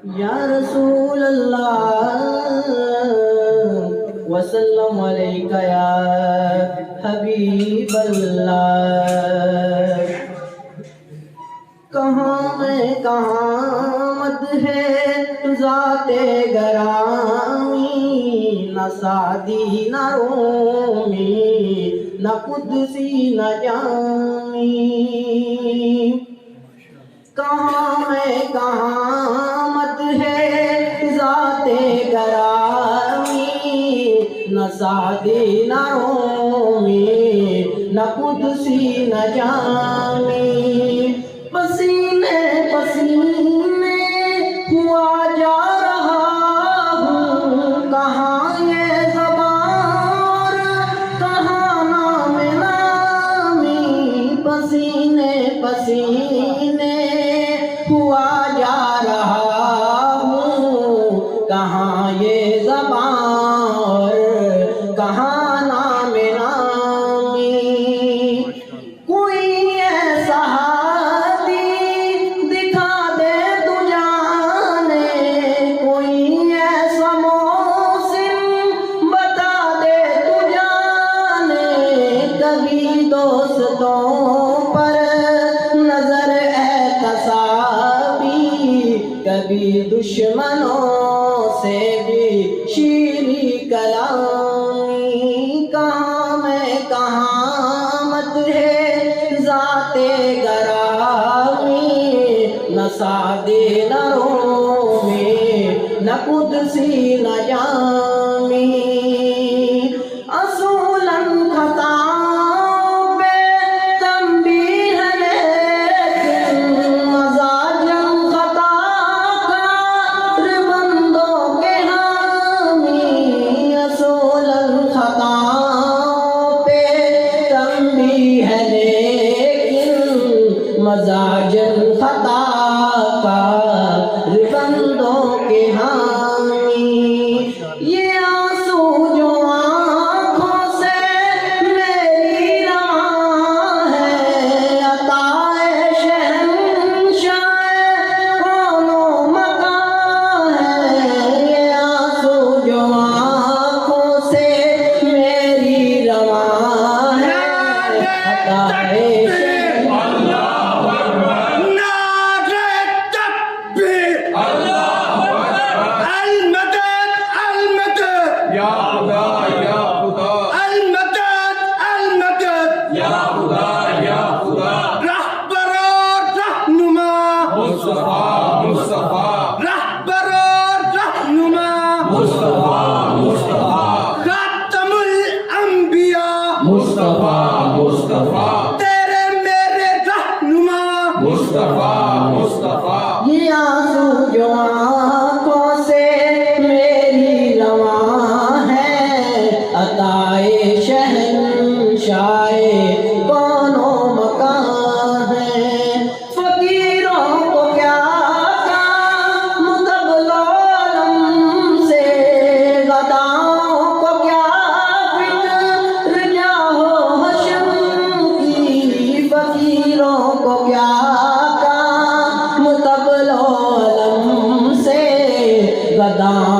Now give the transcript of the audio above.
या रसूल अल्लाह हबीब अल्लाह मत है तुजाते गरामी, न सादी न रोमी, न कुदसी, न जामी। कहाँ में कहाँ जाते गरामी, न सादी न रोमी न कुदसी न जामी। पसीने पसीने हुआ जा रहा हूँ, कहाँ है जबान कहा नामी। पसीने पसीने हुआ जा रहा दुश्मनों से भी शीरी कलामी। कहाँ में कहामत है, जाते गरामी। न सादे न में, न कुदसी न जामी भी है लेकिन मजाजन खत Mustafa da